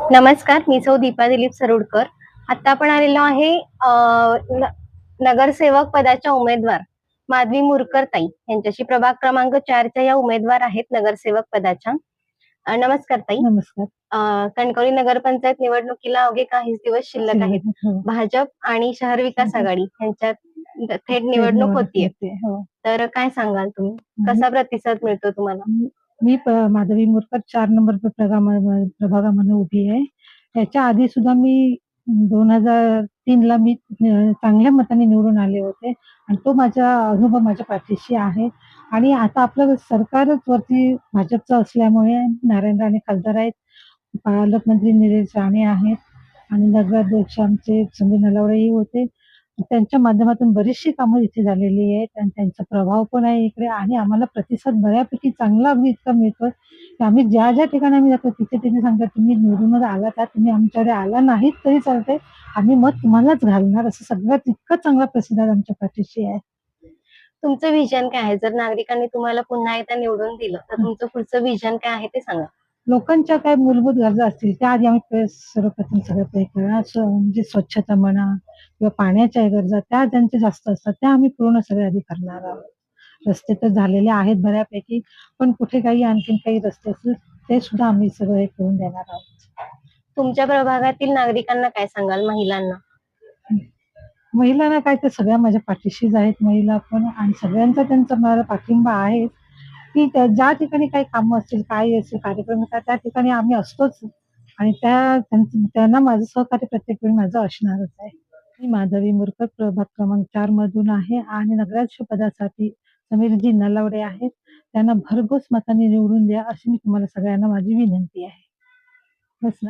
नमस्कार मी सौ दीपा दिलीप सरोडकर. आता आपण आलेलो आहे नगरसेवक पदाच्या उमेदवार माधवी मुरकर ताई यांच्याशी. प्रभाग क्रमांक चारच्या या उमेदवार आहेत नगरसेवक पदाच्या. नमस्कार ताई. नमस्कार. कणकवली नगरपंचायत निवडणुकीला अवघे काहीच दिवस शिल्लक आहेत. हो. भाजप आणि शहर विकास. आघाडी यांच्यात थेट निवडणूक होतीये. होते, हो. तर काय सांगाल तुम्ही? कसा प्रतिसाद मिळतो तुम्हाला? मी प- माधवी मोरकर चार नंबर प्रभागामध्ये प्रभागामध्ये उभी आहे. त्याच्या आधी सुद्धा मी दोन हजार तीन ला मी चांगल्या मताने निवडून आले होते. आणि तो माझा अनुभव माझ्या पाठीशी आहे. आणि आता आपलं सरकारच वरती भाजपचं असल्यामुळे नारायण राणे खासदार आहेत. पालकमंत्री निलेश राणे आहेत. आणि नगराध्यक्ष आमचे संजय नलावडेही होते. त्यांच्या माध्यमातून बरीचशी कामं इथे झालेली आहेत आणि त्यांचा प्रभाव पण आहे इकडे आणि आम्हाला प्रतिसाद बऱ्यापैकी चांगला अगदी इतका मिळतो की आम्ही ज्या ज्या ठिकाणी आम्ही जातो तिथे तिथे सांगतात तुम्ही निवडूनच आला का तुम्ही आमच्याकडे आला नाहीत तरी चालतंय. आम्ही मत तुम्हालाच घालणार. असं सगळ्यात इतका चांगला प्रतिसाद आमच्या पाठीशी आहे. तुमचं विजन काय आहे? जर नागरिकांनी तुम्हाला पुन्हा एकदा निवडून दिलं तर तुमचं पुढचं विजन काय आहे ते सांगा. लोकांच्या काय मूलभूत गरजा असतील त्या आधी आम्ही सर्वप्रथम सगळं पे करणार स्व- म्हणजे स्वच्छता म्हणा किंवा पाण्याच्या गरजा त्या ज्यांच्या जास्त असतात त्या आम्ही पूर्ण सगळे आधी करणार आहोत. रस्ते तर झालेले आहेत बऱ्यापैकी पण कुठे काही आणखीन काही रस्ते असतील ते सुद्धा आम्ही सगळं हे करून देणार आहोत. तुमच्या प्रभागातील नागरिकांना काय सांगाल? महिलांना? महिलांना काय ते सगळ्या माझ्या पाठीशीच आहेत महिला पण आणि सगळ्यांचा त्यांचा मला पाठिंबा आहे. की त्या ज्या ठिकाणी काही कामं असतील काय असेल कार्यक्रम असतात त्या ठिकाणी आम्ही असतोच. आणि त्या त्यांना माझं सहकार्य प्रत्येक वेळी माझं असणारच आहे. मी माधवी मुरकर प्रभाग क्रमांक चार मधून आहे आणि नगराध्यक्ष पदासाठी समीरजी नलावडे आहेत. त्यांना भरघोस मताने निवडून द्या अशी मी तुम्हाला सगळ्यांना माझी विनंती आहे. बस ना.